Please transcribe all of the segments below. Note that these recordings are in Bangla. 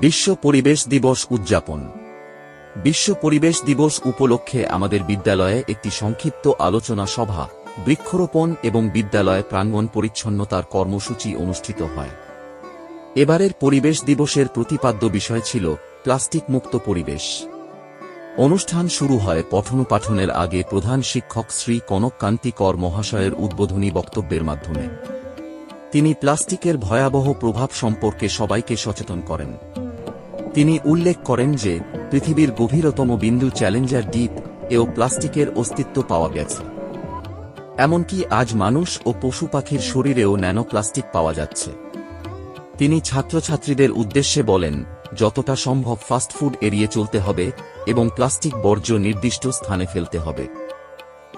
বিশ্ব পরিবেশ দিবস উদযাপন। বিশ্ব পরিবেশ দিবস উপলক্ষে আমাদের বিদ্যালয়ে একটি সংক্ষিপ্ত আলোচনা সভা, বৃক্ষরোপণ এবং বিদ্যালয়ে প্রাঙ্গণ পরিচ্ছন্নতার কর্মসূচি অনুষ্ঠিত হয়। এবারের পরিবেশ দিবসের প্রতিপাদ্য বিষয় ছিল প্লাস্টিক মুক্ত পরিবেশ। অনুষ্ঠান শুরু হয় পঠন পাঠনের আগে প্রধান শিক্ষক শ্রী কনক কান্তি কর মহাশয়ের উদ্বোধনী বক্তব্যের মাধ্যমে। তিনি প্লাস্টিকের ভয়াবহ প্রভাব সম্পর্কে সবাইকে সচেতন করেন। তিনি উল্লেখ করেন যে, পৃথিবীর গভীরতম বিন্দু চ্যালেঞ্জার দ্বীপ এও প্লাস্টিকের অস্তিত্ব পাওয়া গেছে। এমনকি আজ মানুষ ও পশু পাখির শরীরেও ন্যানোপ্লাস্টিক পাওয়া যাচ্ছে। তিনি ছাত্রছাত্রীদের উদ্দেশ্যে বলেন, যতটা সম্ভব ফাস্টফুড এড়িয়ে চলতে হবে এবং প্লাস্টিক বর্জ্য নির্দিষ্ট স্থানে ফেলতে হবে।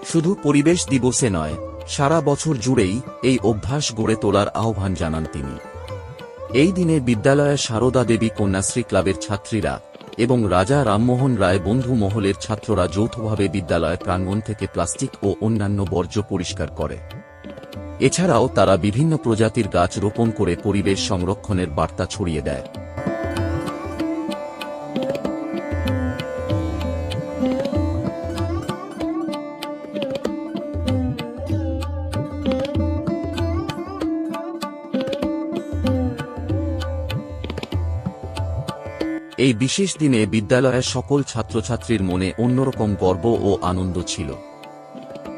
শুধু পরিবেশ দিবসে নয়, সারা বছর জুড়েই এই অভ্যাস গড়ে তোলার আহ্বান জানান তিনি। এই দিনে বিদ্যালয়ে সারদা দেবী কন্যাশ্রী ক্লাবের ছাত্রীরা এবং রাজা রামমোহন রায় বন্ধু মহলের ছাত্ররা যৌথভাবে বিদ্যালয় প্রাঙ্গণ থেকে প্লাস্টিক ও অন্যান্য বর্জ্য পরিষ্কার করে। এছাড়াও তারা বিভিন্ন প্রজাতির গাছ রোপণ করে পরিবেশ সংরক্ষণের বার্তা ছড়িয়ে দেয়। এই বিশেষ দিনে বিদ্যালয়ের সকল ছাত্রছাত্রীর মনে অন্যরকম গর্ব ও আনন্দ ছিল।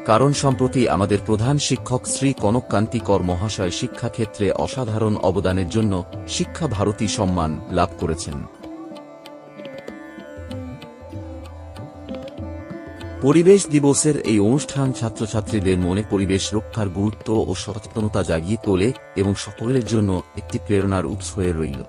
কারণ সম্প্রতি আমাদের প্রধান শিক্ষক শ্রী কনক কান্তিকর মহাশয় শিক্ষাক্ষেত্রে অসাধারণ অবদানের জন্য শিক্ষা ভারতী সম্মান লাভ করেছেন। পরিবেশ দিবসের এই অনুষ্ঠান ছাত্রছাত্রীদের মনে পরিবেশ রক্ষার গুরুত্ব ও সচেতনতা জাগিয়ে তোলে এবং সকলের জন্য একটি প্রেরণার উৎস হয়ে রইল।